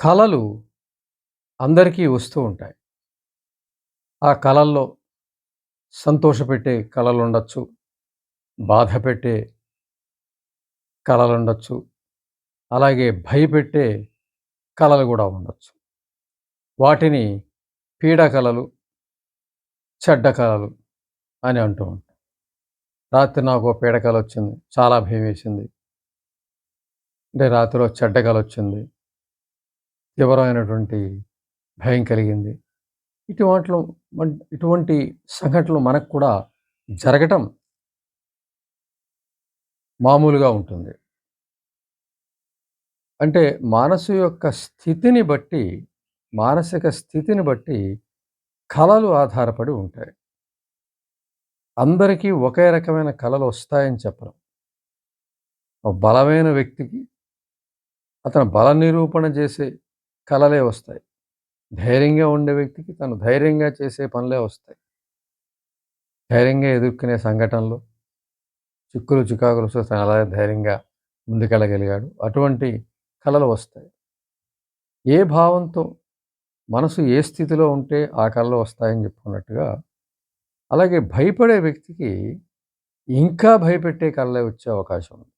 కళలు అందరికీ వస్తూ ఉంటాయి. ఆ కళల్లో సంతోషపెట్టే కళలుండొచ్చు. బాధపెట్టే కళలుండొచ్చు. అలాగే భయపెట్టే కళలు కూడా ఉండొచ్చు. వాటిని పీడ కళలు, చెడ్డ కళలు అని అంటూ ఉంటాం. రాత్రి నాకు పీడకళ వచ్చింది చాలా భయమేసింది. అంటే రాత్రిలో చెడ్డ కళ వచ్చింది తీవ్రమైనటువంటి భయం కలిగింది. ఇటువంటిలో ఇటువంటి సంఘటనలు మనకు కూడా జరగటం మామూలుగా ఉంటుంది. అంటే మనసు యొక్క స్థితిని బట్టి, మానసిక స్థితిని బట్టి కళలు ఆధారపడి ఉంటాయి. అందరికీ ఒకే రకమైన కళలు వస్తాయని చెప్పడం బలమైన వ్యక్తికి అతను బల నిరూపణ చేసే కళలే వస్తాయి. ధైర్యంగా ఉండే వ్యక్తికి తను ధైర్యంగా చేసే పనులే వస్తాయి. ధైర్యంగా ఎదుర్కొనే సంఘటనలు, చిక్కులు చికాకులు వస్తే తను అలాగే ధైర్యంగా ముందుకెళ్ళగలిగాడు. అటువంటి కళలు వస్తాయి. ఏ భావంతో మనసు ఏ స్థితిలో ఉంటే ఆ కళలు వస్తాయని చెప్పుకున్నట్టుగా, అలాగే భయపడే వ్యక్తికి ఇంకా భయపెట్టే కళలే వచ్చే అవకాశం ఉంది.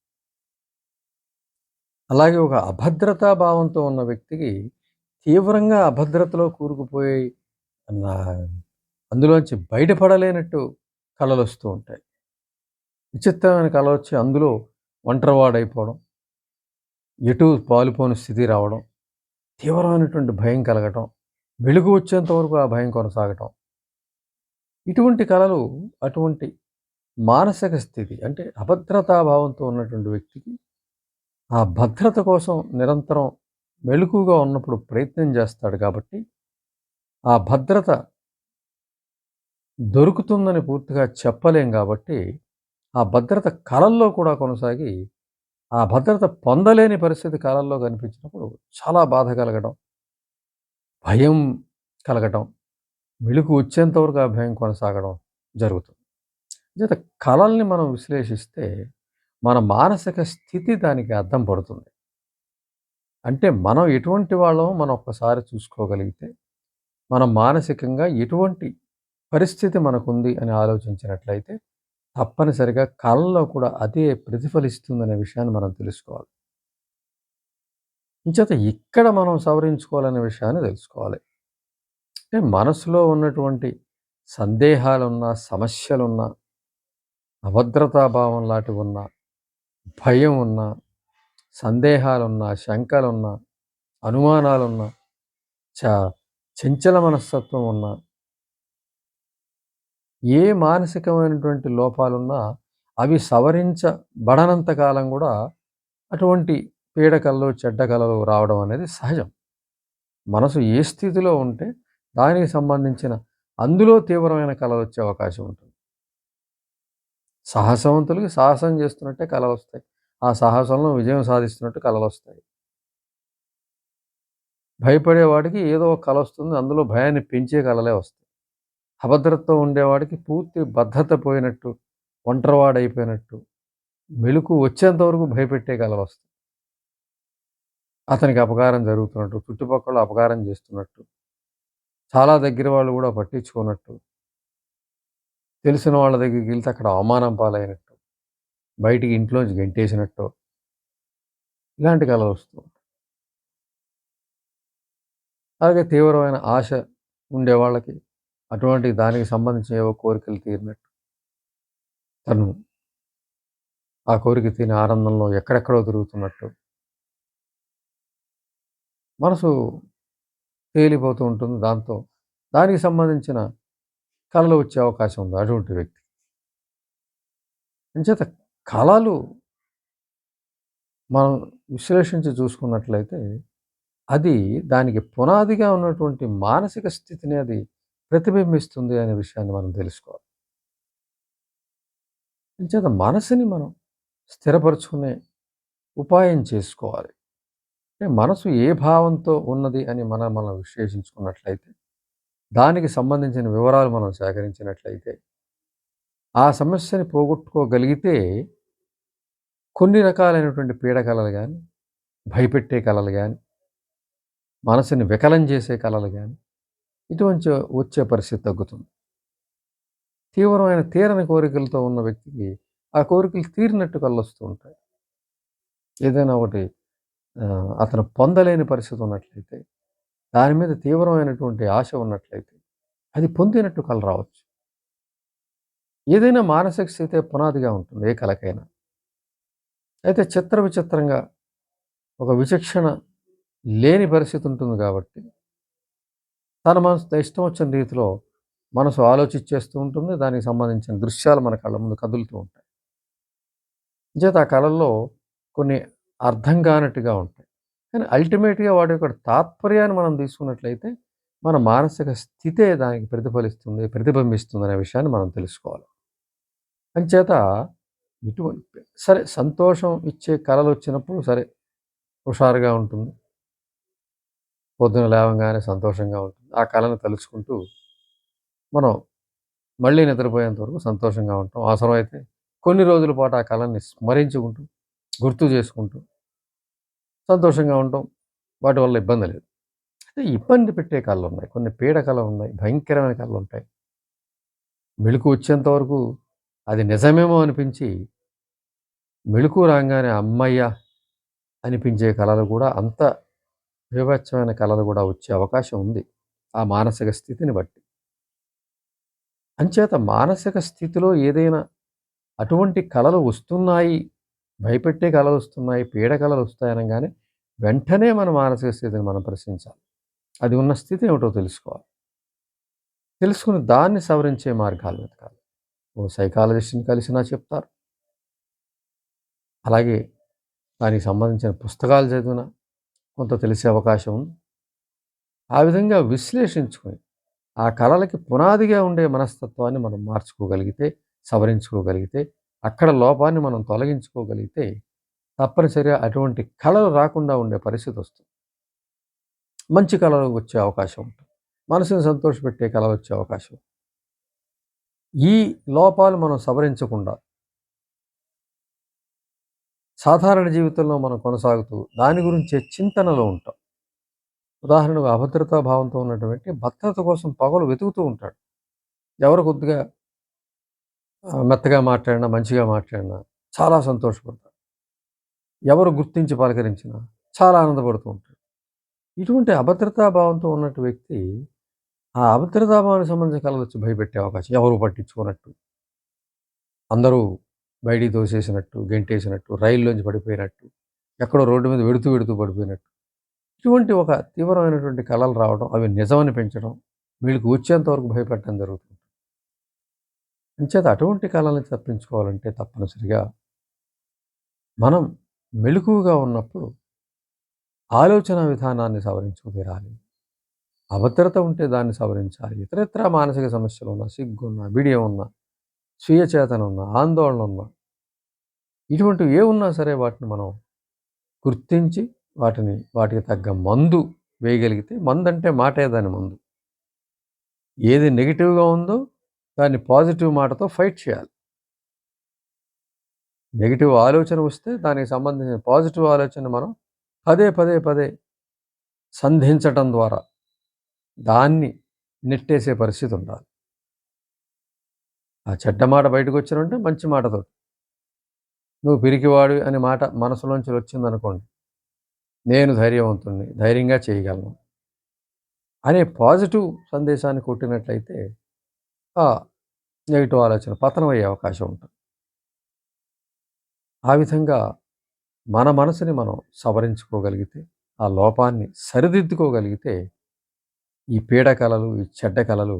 అలాగే ఒక అభద్రతా భావంతో ఉన్న వ్యక్తికి తీవ్రంగా అభద్రతలో కూరుకుపోయి నా అందులోంచి బయటపడలేనట్టు కళలు వస్తూ ఉంటాయి. విచిత్రమైన కళ వచ్చి అందులో ఒంటరివాడైపోవడం. ఎటూ పాలుపోని స్థితి రావడం. తీవ్రమైనటువంటి భయం కలగటం. వెలుగు వచ్చేంత వరకు ఆ భయం కొనసాగటం. ఇటువంటి కళలు అటువంటి మానసిక స్థితి అంటే అభద్రతా భావంతో ఉన్నటువంటి వ్యక్తికి ఆ భద్రత కోసం నిరంతరం మెలకుగా ఉన్నప్పుడు ప్రయత్నం చేస్తాడు కాబట్టి ఆ భద్రత దొరుకుతుందని పూర్తిగా చెప్పలేం కాబట్టి ఆ భద్రత కళల్లో కూడా కొనసాగి ఆ భద్రత పొందలేని పరిస్థితి కాలంలో కనిపించినప్పుడు చాలా బాధ కలగడం భయం కలగటం మెలుకు వచ్చేంతవరకు ఆ భయం కొనసాగడం జరుగుతుంది. చేత కళల్ని మనం విశ్లేషిస్తే మన మానసిక స్థితి దానికి అర్థం పడుతుంది. అంటే మనం ఎటువంటి వాళ్ళము మనం ఒక్కసారి చూసుకోగలిగితే మనం మానసికంగా ఎటువంటి పరిస్థితి మనకుంది అని ఆలోచించినట్లయితే తప్పనిసరిగా కళల్లో కూడా అదే ప్రతిఫలిస్తుందనే విషయాన్ని మనం తెలుసుకోవాలి. ఇంచేత ఇక్కడ మనం సవరించుకోవాలనే విషయాన్ని తెలుసుకోవాలి. అంటే మనసులో ఉన్నటువంటి సందేహాలున్నా సమస్యలున్నా అభద్రతాభావం లాంటివి ఉన్నా భయం ఉన్నా సందేహాలున్నా శంకలున్నా అనుమానాలున్నా చ చంచల మనస్తత్వం ఉన్నా ఏ మానసికమైనటువంటి లోపాలున్నా అవి సవరించబడనంత కాలం కూడా అటువంటి పీడకలు చెడ్డ కళలు రావడం అనేది సహజం. మనసు ఏ స్థితిలో ఉంటే దానికి సంబంధించిన అందులో తీవ్రమైన కళలు వచ్చే అవకాశం ఉంటుంది. సాహసవంతులకి సాహసం చేస్తున్నట్టే కళ వస్తాయి ఆ సాహసంలో విజయం సాధిస్తున్నట్టు కళలు వస్తాయి భయపడేవాడికి ఏదో ఒక కళ వస్తుంది. అందులో భయాన్ని పెంచే కళలే వస్తాయి. అభద్రతతో ఉండేవాడికి పూర్తి భద్రత పోయినట్టు ఒంటరివాడైపోయినట్టు మెలుకు వచ్చేంతవరకు భయపెట్టే కళలు వస్తాయి. అతనికి అపకారం జరుగుతున్నట్టు చుట్టుపక్కల అపకారం చేస్తున్నట్టు చాలా దగ్గర వాళ్ళు కూడా పట్టించుకున్నట్టు తెలిసిన వాళ్ళ దగ్గరికి వెళ్తే అక్కడ అవమానం పాలైనట్టు బయటికి ఇంట్లోంచి గెంటేసినట్టు ఇలాంటి కళలు వస్తూ ఉంటాయి. అలాగే తీవ్రమైన ఆశ ఉండే వాళ్ళకి అటువంటి దానికి సంబంధించిన ఏవో కోరికలు తీరినట్టు తను ఆ కోరిక తీరిన ఆనందంలో ఎక్కడెక్కడో తిరుగుతున్నట్టు మనసు తేలిపోతూ ఉంటుంది. దాంతో దానికి సంబంధించిన కళలు వచ్చే అవకాశం ఉంది అటువంటి వ్యక్తి. అంచేత కాలాలు మనం విశ్లేషించి చూసుకున్నట్లయితే అది దానికి పునాదిగా ఉన్నటువంటి మానసిక స్థితిని అది ప్రతిబింబిస్తుంది అనే విషయాన్ని మనం తెలుసుకోవాలి. అంచేత మనసుని మనం స్థిరపరచుకునే ఉపాయం చేసుకోవాలి. అంటే మనసు ఏ భావంతో ఉన్నది అని మనం మనం విశ్లేషించుకున్నట్లయితే దానికి సంబంధించిన వివరాలు మనం సేకరించినట్లయితే ఆ సమస్యని పోగొట్టుకోగలిగితే కొన్ని రకాలైనటువంటి పీడ కళలు కానీ భయపెట్టే కళలు కానీ మనసుని వికలం చేసే కళలు కానీ ఇటువంటి వచ్చే పరిస్థితి తగ్గుతుంది. తీవ్రమైన తీరని కోరికలతో ఉన్న వ్యక్తికి ఆ కోరికలు తీరినట్టు కళ్ళు వస్తూ ఉంటాయి. ఏదైనా ఒకటి అతను పొందలేని పరిస్థితి ఉన్నట్లయితే దాని మీద తీవ్రమైనటువంటి ఆశ ఉన్నట్లయితే అది పొందినట్టు కళ్ళు రావచ్చు. ఏదైనా మానసిక స్థితి పునాదిగా ఉంటుంది ఏ కళకైనా అయితే చిత్ర విచిత్రంగా ఒక విచక్షణ లేని పరిస్థితి ఉంటుంది కాబట్టి తన మనసు ఇష్టం వచ్చిన రీతిలో మనసు ఆలోచించేస్తూ ఉంటుంది. దానికి సంబంధించిన దృశ్యాలు మన కళ్ళ ముందు కదులుతూ ఉంటాయి. చేత ఆ కళల్లో కొన్ని అర్థం కానట్టుగా ఉంటాయి. కానీ అల్టిమేట్గా వాటి యొక్క తాత్పర్యాన్ని మనం తీసుకున్నట్లయితే మన మానసిక స్థితే దానికి ప్రతిఫలిస్తుంది ప్రతిబింబిస్తుంది అనే విషయాన్ని మనం తెలుసుకోవాలి. అంచేత ఇటువంటి సరే సంతోషం ఇచ్చే కళలు వచ్చినప్పుడు సరే హుషారుగా ఉంటుంది. పొద్దున లేవంగానే సంతోషంగా ఉంటుంది. ఆ కళను తలుచుకుంటూ మనం మళ్ళీ నిద్రపోయేంత వరకు సంతోషంగా ఉంటాం. అవసరమైతే కొన్ని రోజుల పాటు ఆ కళని స్మరించుకుంటూ గుర్తు చేసుకుంటూ సంతోషంగా ఉంటాం. వాటి వల్ల ఇబ్బంది లేదు. అయితే ఇబ్బంది పెట్టే కళ్ళు ఉన్నాయి కొన్ని పీడ కళలు ఉన్నాయి భయంకరమైన కళలు ఉంటాయి మెళుకు వచ్చేంత వరకు అది నిజమేమో అనిపించి మెళుకు రాగానే అమ్మయ్య అనిపించే కళలు కూడా అంత వివచ్చమైన కళలు కూడా వచ్చే అవకాశం ఉంది ఆ మానసిక స్థితిని బట్టి. అంచేత మానసిక స్థితిలో ఏదైనా అటువంటి కళలు వస్తున్నాయి భయపెట్టే కళలు వస్తున్నాయి పీడ కళలు వస్తాయనగానే వెంటనే మన మానసిక స్థితిని మనం ప్రశ్నించాలి. అది ఉన్న స్థితి ఏమిటో తెలుసుకోవాలి. తెలుసుకుని దాన్ని సవరించే మార్గాలు వెతకాలి. ఓ సైకాలజిస్ట్ని కలిసినా చెప్తారు. అలాగే దానికి సంబంధించిన పుస్తకాలు చదివినా కొంత తెలిసే అవకాశం ఉంది. ఆ విధంగా విశ్లేషించుకొని ఆ కళలకి పునాదిగా ఉండే మనస్తత్వాన్ని మనం మార్చుకోగలిగితే సవరించుకోగలిగితే అక్కడ లోపాన్ని మనం తొలగించుకోగలిగితే తప్పనిసరిగా అటువంటి కళలు రాకుండా ఉండే పరిస్థితి వస్తుంది. మంచి కళలు వచ్చే అవకాశం ఉంటుంది. మనసుని సంతోషపెట్టే కళలు వచ్చే అవకాశం ఈ లోపాలు మనం సవరించకుండా సాధారణ జీవితంలో మనం కొనసాగుతూ దాని గురించే చింతనలో ఉంటాం. ఉదాహరణకు అభద్రతా భావంతో ఉన్నటువంటి భద్రత కోసం పగలు వెతుకుతూ ఉంటాడు. ఎవరు కొద్దిగా మెత్తగా మాట్లాడినా మంచిగా మాట్లాడినా చాలా సంతోషపడతాడు. ఎవరు గుర్తించి పలకరించినా చాలా ఆనందపడుతూ ఉంటాడు. ఇటువంటి అభద్రతా భావంతో ఉన్నటువంటి వ్యక్తి ఆ అభద్రతాభావానికి సంబంధించిన కళలు వచ్చి భయపెట్టే అవకాశం ఎవరు పట్టించుకున్నట్టు అందరూ బయటికి తోసేసినట్టు గెంటేసినట్టు రైల్లోంచి పడిపోయినట్టు ఎక్కడో రోడ్డు మీద వెడుతూ వెడుతూ పడిపోయినట్టు. ఇటువంటి ఒక తీవ్రమైనటువంటి కళలు రావడం అవి నిజమని పెంచడం వీళ్ళకి వచ్చేంత వరకు భయపెట్టడం జరుగుతుంది. అంచేత అటువంటి కళలను తప్పించుకోవాలంటే తప్పనిసరిగా మనం మెలకువగా ఉన్నప్పుడు ఆలోచన విధానాన్ని సవరించుకు తీరాలి. అభద్రత ఉంటే దాన్ని సవరించాలి. ఇతరత్ర మానసిక సమస్యలు ఉన్నా సిగ్గున్నా బిడియం ఉన్నా స్వీయ చేతన ఉన్నా ఆందోళన ఉన్నా ఇటువంటివి ఏ ఉన్నా సరే వాటిని మనం గుర్తించి వాటిని వాటికి తగ్గ మందు వేయగలిగితే మందు అంటే మాటే దాని మందు. ఏది నెగిటివ్గా ఉందో దాన్ని పాజిటివ్ మాటతో ఫైట్ చేయాలి. నెగిటివ్ ఆలోచన వస్తే దానికి సంబంధించిన పాజిటివ్ ఆలోచన మనం పదే పదే పదే సంధించటం ద్వారా దాన్ని నెట్టేసే పరిస్థితి ఉండాలి. ఆ చెడ్డ మాట బయటకు వచ్చినంటే మంచి మాటతో నువ్వు పిరికివాడు అనే మాట మనసులోంచి వచ్చిందనుకోండి నేను ధైర్యవంతుణ్ణి ధైర్యంగా చేయగలను అనే పాజిటివ్ సందేశాన్ని కొట్టినట్లయితే ఆ నెగిటివ్ ఆలోచన పతనం అయ్యే అవకాశం ఉంటుంది. ఆ విధంగా మన మనసుని మనం సవరించుకోగలిగితే ఆ లోపాన్ని సరిదిద్దుకోగలిగితే ఈ పీడ కళలు ఈ చెడ్డ కళలు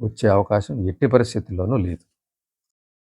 వచ్చే అవకాశం ఎట్టి పరిస్థితుల్లోనూ లేదు.